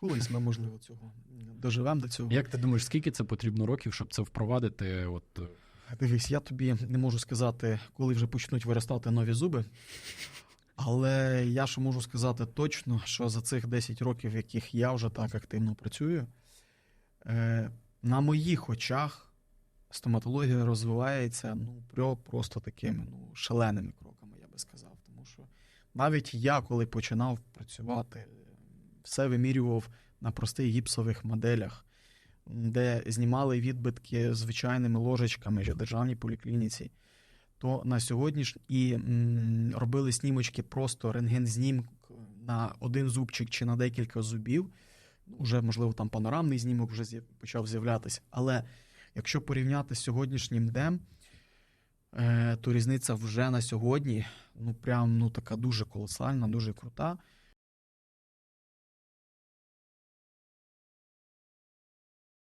Колись ми, можливо, цього доживемо до цього. Як ти думаєш, скільки це потрібно років, щоб це впровадити? От е, Дивись, я тобі не можу сказати, коли вже почнуть виростати нові зуби. Але я що можу сказати точно, що за цих 10 років, в яких я вже так активно працюю, е, на моїх очах стоматологія розвивається ну, просто такими ну, шаленими кроками, я би сказав. Тому що навіть я, коли починав працювати, все вимірював на простих гіпсових моделях, де знімали відбитки звичайними ложечками в державній поліклініці, то на сьогоднішній і м, робили снімочки просто рентген-знімок на один зубчик чи на декілька зубів. Уже, можливо, там панорамний знімок вже почав з'являтися. Але якщо порівняти з сьогоднішнім днем, е, то різниця вже на сьогодні ну, прям ну, така дуже колосальна, дуже крута.